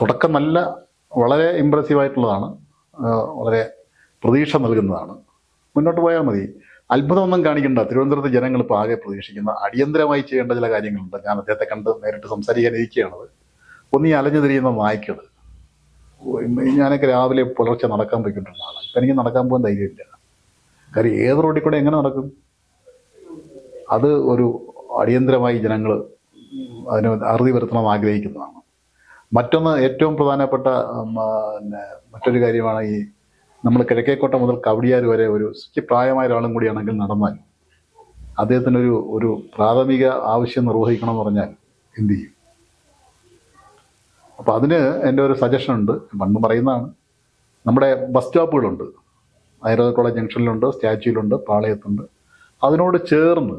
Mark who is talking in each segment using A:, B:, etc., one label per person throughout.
A: തുടക്കം നല്ല വളരെ ഇമ്പ്രസീവ് ആയിട്ടുള്ളതാണ്. വളരെ പ്രതീക്ഷ നൽകുന്നതാണ്. മുന്നോട്ട് പോയാൽ മതി. അത്ഭുതമൊന്നും കാണിക്കേണ്ട. തിരുവനന്തപുരത്ത് ജനങ്ങൾ ഇപ്പോൾ ആകെ പ്രതീക്ഷിക്കുന്ന. അടിയന്തരമായി ചെയ്യേണ്ട ചില കാര്യങ്ങളുണ്ട്. ഞാൻ അദ്ദേഹത്തെ കണ്ട് നേരിട്ട് സംസാരിക്കാൻ ഇരിക്കുകയാണത് ഒന്ന് ഈ അലഞ്ഞു തിരിയുന്ന നായ്ക്കൾ ഞാനൊക്കെ രാവിലെ പുലർച്ചെ നടക്കാൻ പോയിക്കൊണ്ടിരുന്ന ഇപ്പം എനിക്ക് നടക്കാൻ പോകാൻ ധൈര്യമില്ല. കാര്യം ഏത് റോഡിൽ കൂടെ എങ്ങനെ നടക്കും? അത് ഒരു അടിയന്തരമായി ജനങ്ങൾ അതിന് അറുതി വരുത്തണമെന്ന് ആഗ്രഹിക്കുന്നതാണ്. മറ്റൊന്ന് ഏറ്റവും പ്രധാനപ്പെട്ട പിന്നെ മറ്റൊരു കാര്യമാണ് ഈ നമ്മൾ കിഴക്കേക്കോട്ട മുതൽ കവടിയാർ വരെ ഒരു പ്രായമായ ഒരാളും കൂടിയാണെങ്കിൽ നടന്നാൽ അദ്ദേഹത്തിനൊരു ഒരു പ്രാഥമിക ആവശ്യം നിർവഹിക്കണം എന്ന് പറഞ്ഞാൽ എന്ത് ചെയ്യും? അപ്പോൾ അതിന് എന്റെ ഒരു സജഷൻ ഉണ്ട്. പണ്ട് പറയുന്നതാണ്. നമ്മുടെ ബസ് സ്റ്റോപ്പുകളുണ്ട് ഹൈദരാബാദ് കോളേജ് ജംഗ്ഷനിലുണ്ട് സ്റ്റാച്യൂലുണ്ട് പാളയത്തുണ്ട്. അതിനോട് ചേർന്ന്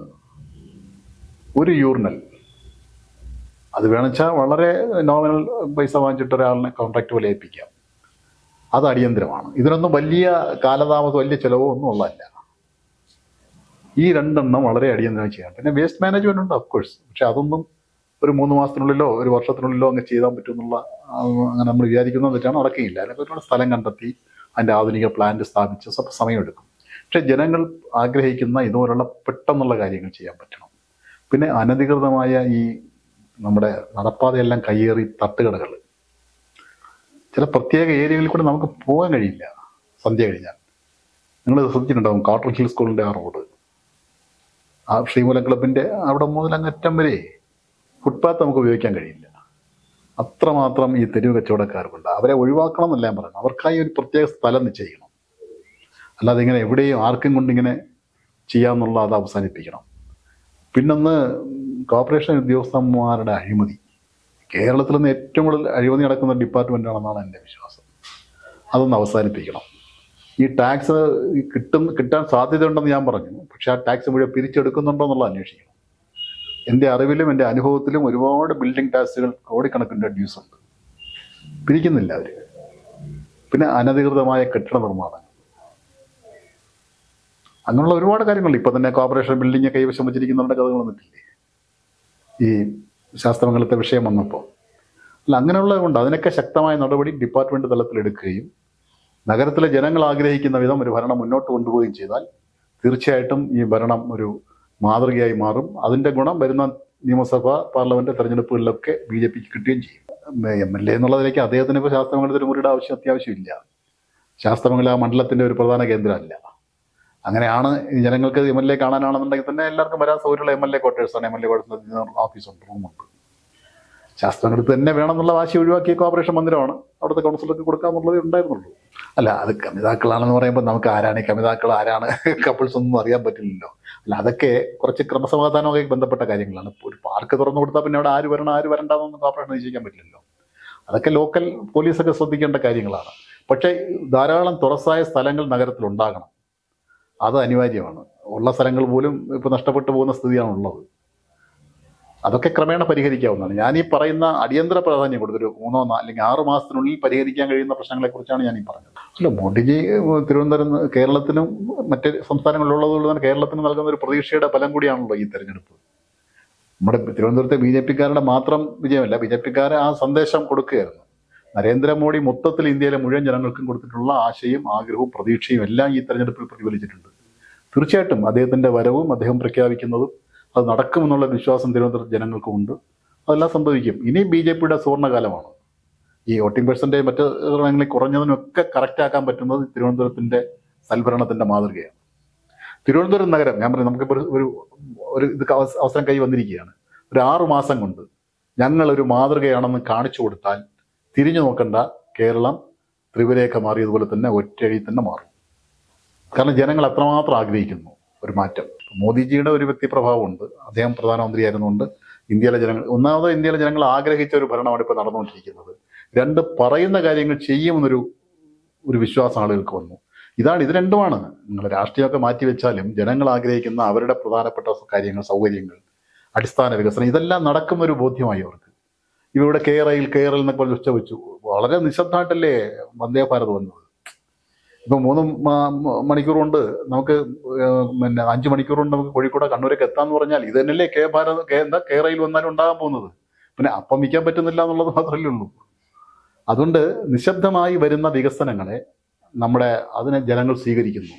A: ഒരു യൂറിനൽ അത് വേണമെച്ചാൽ വളരെ നോമിനൽ പൈസ വാങ്ങിച്ചിട്ട് ഒരാളിനെ കോൺട്രാക്ട് പോലെ ഏൽപ്പിക്കാം. അത് അടിയന്തരമാണ്. ഇതിനൊന്നും വലിയ കാലതാമസം വലിയ ചിലവോ ഒന്നും ഉള്ളതല്ല. ഈ രണ്ടെണ്ണം വളരെ അടിയന്തരമായി ചെയ്യാം. പിന്നെ വേസ്റ്റ് മാനേജ്മെന്റ് ഉണ്ട് അഫ്കോഴ്സ് പക്ഷെ അതൊന്നും ഒരു മൂന്ന് മാസത്തിനുള്ളിലോ ഒരു വർഷത്തിനുള്ളിലോ അങ്ങ് ചെയ്താൽ പറ്റുമെന്നുള്ള അങ്ങനെ നമ്മൾ വിചാരിക്കുന്നത് വെച്ചാണ് നടക്കുകയില്ല. അതിനൊക്കെ സ്ഥലം കണ്ടെത്തി അതിന്റെ ആധുനിക പ്ലാന്റ് സ്ഥാപിച്ച് സമയമെടുക്കും. പക്ഷെ ജനങ്ങൾ ആഗ്രഹിക്കുന്ന ഇതുപോലുള്ള പെട്ടെന്നുള്ള കാര്യങ്ങൾ ചെയ്യാൻ പറ്റണം. പിന്നെ അനധികൃതമായ ഈ നമ്മുടെ നടപ്പാതയെല്ലാം കയ്യേറി തട്ടുകടകൾ. ചില പ്രത്യേക ഏരിയകളിൽ കൂടെ നമുക്ക് പോകാൻ കഴിയില്ല. സന്ധ്യ കഴിഞ്ഞാൽ. നിങ്ങൾ ശ്രദ്ധിച്ചിട്ടുണ്ടാവും കാട്ടർ ഹിൽ സ്കൂളിന്റെ ആ റോഡ്. ആ ശ്രീമൂലം ക്ലബിന്റെ അവിടെ മുതൽ അങ്ങറ്റം വരെ ഫുട്പാത്ത് നമുക്ക് ഉപയോഗിക്കാൻ കഴിയില്ല. അത്രമാത്രം ഈ തെരുവ് കച്ചവടക്കാർക്കുണ്ട്. അവരെ ഒഴിവാക്കണം എന്നല്ല ഞാൻ പറയുന്നത്. അവർക്കായി ഒരു പ്രത്യേക സ്ഥലം നിശ്ചയിക്കണം. അല്ലാതെ ഇങ്ങനെ എവിടെയും ആർക്കും കൊണ്ടിങ്ങനെ ചെയ്യാമെന്നുള്ള അത് അവസാനിപ്പിക്കണം. പിന്നൊന്ന് കോർപ്പറേഷൻ ഉദ്യോഗസ്ഥന്മാരുടെ അഴിമതി. കേരളത്തിൽ നിന്ന് ഏറ്റവും കൂടുതൽ അഴിമതി നടക്കുന്ന ഡിപ്പാർട്ട്മെന്റ് ആണെന്നാണ് എന്റെ വിശ്വാസം. അതൊന്ന് അവസാനിപ്പിക്കണം. ഈ ടാക്സ് കിട്ടും കിട്ടാൻ സാധ്യതയുണ്ടെന്ന് ഞാൻ പറഞ്ഞു. പക്ഷേ ആ ടാക്സ് മുഴുവൻ പിരിച്ചെടുക്കുന്നുണ്ടോ എന്നുള്ളത് അന്വേഷിക്കണം. എന്റെ അറിവിലും എന്റെ അനുഭവത്തിലും ഒരുപാട് ബിൽഡിംഗ് ടാക്സുകൾ കോടിക്കണക്കിന് ഡ്യൂസ് ഉണ്ട്. പിരിക്കുന്നില്ല അവർ പിന്നെ അനധികൃതമായ കെട്ടിട നിർമ്മാണം. അങ്ങനെയുള്ള ഒരുപാട് കാര്യങ്ങളുണ്ട്. ഇപ്പം തന്നെ കോർപ്പറേഷൻ ബിൽഡിംഗ് കൈവശം വെച്ചിരിക്കുന്നവരുടെ കഥകൾ വന്നിട്ടില്ലേ ഈ ശാസ്ത്രമംഗലത്തെ വിഷയം വന്നപ്പോൾ. അല്ല അങ്ങനെയുള്ളത് കൊണ്ട് അതിനൊക്കെ ശക്തമായ നടപടി ഡിപ്പാർട്ട്മെന്റ് തലത്തിൽ എടുക്കുകയും നഗരത്തിലെ ജനങ്ങൾ ആഗ്രഹിക്കുന്ന വിധം ഒരു ഭരണം മുന്നോട്ട് കൊണ്ടുപോവുകയും ചെയ്താൽ തീർച്ചയായിട്ടും ഈ ഭരണം ഒരു മാതൃകയായി മാറും. അതിന്റെ ഗുണം വരുന്ന നിയമസഭ പാർലമെന്റ് തെരഞ്ഞെടുപ്പുകളിലൊക്കെ ബി ജെ പിക്ക് കിട്ടുകയും ചെയ്യും. എം എൽ എ എന്നുള്ളതിലേക്ക് അദ്ദേഹത്തിന് ഇപ്പോൾ ശാസ്ത്രമംഗലത്തിൽ മുറിയുടെ ആവശ്യം അത്യാവശ്യമില്ല. ശാസ്ത്രമംഗല മണ്ഡലത്തിന്റെ ഒരു പ്രധാന കേന്ദ്രമല്ല. അങ്ങനെയാണ് ജനങ്ങൾക്ക് എം എൽ എ കാണാനാണെന്നുണ്ടെങ്കിൽ തന്നെ എല്ലാവർക്കും വരാൻ സൗകര്യമുള്ള എം എൽ എ ക്വാർട്ടേഴ്സാണ് എം എൽ എ ക്വാർട്ടേഴ്സ് ഓഫീസുണ്ട് റൂമുണ്ട് ശാസ്ത്രങ്ങൾക്ക് തന്നെ വേണമെന്നുള്ള വാശി ഒഴിവാക്കിയ കോപ്പറേഷൻ മന്ദിരമാണ്. അവിടുത്തെ കൗൺസിലർക്ക് കൊടുക്കാമെന്നുള്ളത് ഉണ്ടായിരുന്നുള്ളൂ. അല്ല അത് കമിതാക്കളാണെന്ന് പറയുമ്പോൾ നമുക്ക് ആരാണ് കമിതാക്കൾ ആരാണ് കപ്പിൾസ് ഒന്നും അറിയാൻ പറ്റില്ലല്ലോ. അല്ല അതൊക്കെ കുറച്ച് ക്രമസമാധാനവുമായി ബന്ധപ്പെട്ട കാര്യങ്ങളാണ്. ഒരു പാർക്ക് തുറന്നു കൊടുത്താൽ പിന്നെ അവിടെ ആര് വരണം ആര് വരണ്ടെന്നൊന്നും കോർപ്പറേഷൻ നിശ്ചയിക്കാൻ പറ്റില്ലല്ലോ. അതൊക്കെ ലോക്കൽ പോലീസൊക്കെ ശ്രദ്ധിക്കേണ്ട കാര്യങ്ങളാണ്. പക്ഷേ ധാരാളം തുറസായ സ്ഥലങ്ങൾ നഗരത്തിൽ ഉണ്ടാകണം അത് അനിവാര്യമാണ്. ഉള്ള സ്ഥലങ്ങൾ പോലും ഇപ്പോൾ നഷ്ടപ്പെട്ടു പോകുന്ന സ്ഥിതിയാണ് ഉള്ളത്. അതൊക്കെ ക്രമേണ പരിഹരിക്കാവുന്നതാണ്. ഞാൻ ഈ പറയുന്ന അടിയന്തര പ്രാധാന്യം കൊടുത്തൊരു മൂന്നോ നാല് അല്ലെങ്കിൽ ആറ് മാസത്തിനുള്ളിൽ പരിഹരിക്കാൻ കഴിയുന്ന പ്രശ്നങ്ങളെക്കുറിച്ചാണ് ഞാൻ ഈ പറഞ്ഞത്. അല്ല മോഡിജി തിരുവനന്തപുരം കേരളത്തിനും മറ്റ് സംസ്ഥാനങ്ങളിലുള്ളതുകൊണ്ട് തന്നെ കേരളത്തിന് നൽകുന്ന ഒരു പ്രതീക്ഷയുടെ ഫലം കൂടിയാണല്ലോ ഈ തെരഞ്ഞെടുപ്പ്. നമ്മുടെ തിരുവനന്തപുരത്തെ ബി ജെ പിക്കാരുടെ മാത്രം വിജയമല്ല ബി ജെ പിക്കാരെ ആ സന്ദേശം കൊടുക്കുകയായിരുന്നു. നരേന്ദ്രമോദി മൊത്തത്തിൽ ഇന്ത്യയിലെ മുഴുവൻ ജനങ്ങൾക്കും കൊടുത്തിട്ടുള്ള ആശയും ആഗ്രഹവും പ്രതീക്ഷയും എല്ലാം ഈ തെരഞ്ഞെടുപ്പിൽ പ്രതിഫലിച്ചിട്ടുണ്ട്. തീർച്ചയായിട്ടും അദ്ദേഹത്തിന്റെ വരവും അദ്ദേഹം പ്രഖ്യാപിക്കുന്നതും അത് നടക്കുമെന്നുള്ള വിശ്വാസം തിരുവനന്തപുരത്ത് ജനങ്ങൾക്കുമുണ്ട് അതെല്ലാം സംഭവിക്കും. ഇനി ബി ജെ പിയുടെ സുവർണകാലമാണ് ഈ വോട്ടിംഗ് പെർസെന്റേജ് മറ്റ് ഇടങ്ങളിൽ കുറഞ്ഞതിനൊക്കെ കറക്റ്റ് ആക്കാൻ പറ്റുന്നത് തിരുവനന്തപുരത്തിന്റെ സൽഭരണത്തിന്റെ മാതൃകയാണ്. തിരുവനന്തപുരം നഗരം ഞാൻ പറയും നമുക്കിപ്പോൾ ഒരു- ഒരു ഇത് അവസരം കൈ വന്നിരിക്കുകയാണ്. ഒരു ആറു മാസം കൊണ്ട് ഞങ്ങൾ ഒരു മാതൃകയാണെന്ന് കാണിച്ചു കൊടുത്താൽ തിരിഞ്ഞു നോക്കണ്ട. കേരളം ത്രിപുരയൊക്കെ മാറിയതുപോലെ തന്നെ ഒറ്റയടി തന്നെ മാറും. കാരണം ജനങ്ങൾ അത്രമാത്രം ആഗ്രഹിക്കുന്നു ഒരു മാറ്റം. മോദിജിയുടെ ഒരു വ്യക്തിപ്രഭാവമുണ്ട്. അദ്ദേഹം പ്രധാനമന്ത്രി ആയിരുന്നുകൊണ്ട് ഇന്ത്യയിലെ ജനങ്ങൾ ഒന്നാമത് ഇന്ത്യയിലെ ജനങ്ങൾ ആഗ്രഹിച്ച ഒരു ഭരണമാണ് ഇപ്പോൾ നടന്നുകൊണ്ടിരിക്കുന്നത്. രണ്ട് പറയുന്ന കാര്യങ്ങൾ ചെയ്യുമെന്നൊരു ഒരു വിശ്വാസം ആളുകൾക്ക് വന്നു. ഇതാണ് ഇത് രണ്ടുമാണ്. നിങ്ങൾ രാഷ്ട്രീയമൊക്കെ മാറ്റിവെച്ചാലും ജനങ്ങൾ ആഗ്രഹിക്കുന്ന അവരുടെ പ്രധാനപ്പെട്ട കാര്യങ്ങൾ സൗകര്യങ്ങൾ അടിസ്ഥാന വികസനം ഇതെല്ലാം നടക്കുന്നൊരു ബോധ്യമായി അവർക്ക്. ഇവിടെ കേരയിൽ കേരൽ എന്നൊക്കെ പറഞ്ഞ് വെച്ചു വളരെ നിശബ്ദമായിട്ടല്ലേ വന്ദേ ഭാരത് വന്നത്? ഇപ്പൊ മൂന്ന് മണിക്കൂർ കൊണ്ട് നമുക്ക് പിന്നെ അഞ്ച് മണിക്കൂർ കൊണ്ട് നമുക്ക് കോഴിക്കോട് കണ്ണൂരൊക്കെ എത്താന്ന് പറഞ്ഞാൽ ഇത് തന്നെയല്ലേ കെ ഭാരത് കെ എന്താ കേരയിൽ വന്നാലും ഉണ്ടാകാൻ പോകുന്നത്. പിന്നെ അപ്പം വിൽക്കാൻ പറ്റുന്നില്ല എന്നുള്ളത് മാത്രമല്ലേ ഉള്ളൂ. അതുകൊണ്ട് നിശബ്ദമായി വരുന്ന വികസനങ്ങളെ നമ്മുടെ അതിനെ ജനങ്ങൾ സ്വീകരിക്കുന്നു.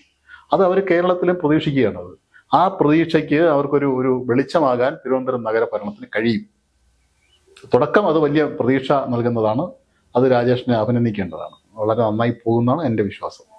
A: അത് അവർ കേരളത്തിലും പ്രതീക്ഷിക്കുകയാണത്. ആ പ്രതീക്ഷയ്ക്ക് അവർക്കൊരു ഒരു വെളിച്ചമാകാൻ തിരുവനന്തപുരം നഗരഭരണത്തിന് കഴിയും. തുടക്കം അത് വലിയ പ്രതീക്ഷ നൽകുന്നതാണ്. അത് രാജേഷിനെ അഭിനന്ദിക്കേണ്ടതാണ്. വളരെ നന്നായി പോകുന്നതാണ് എന്റെ വിശ്വാസം.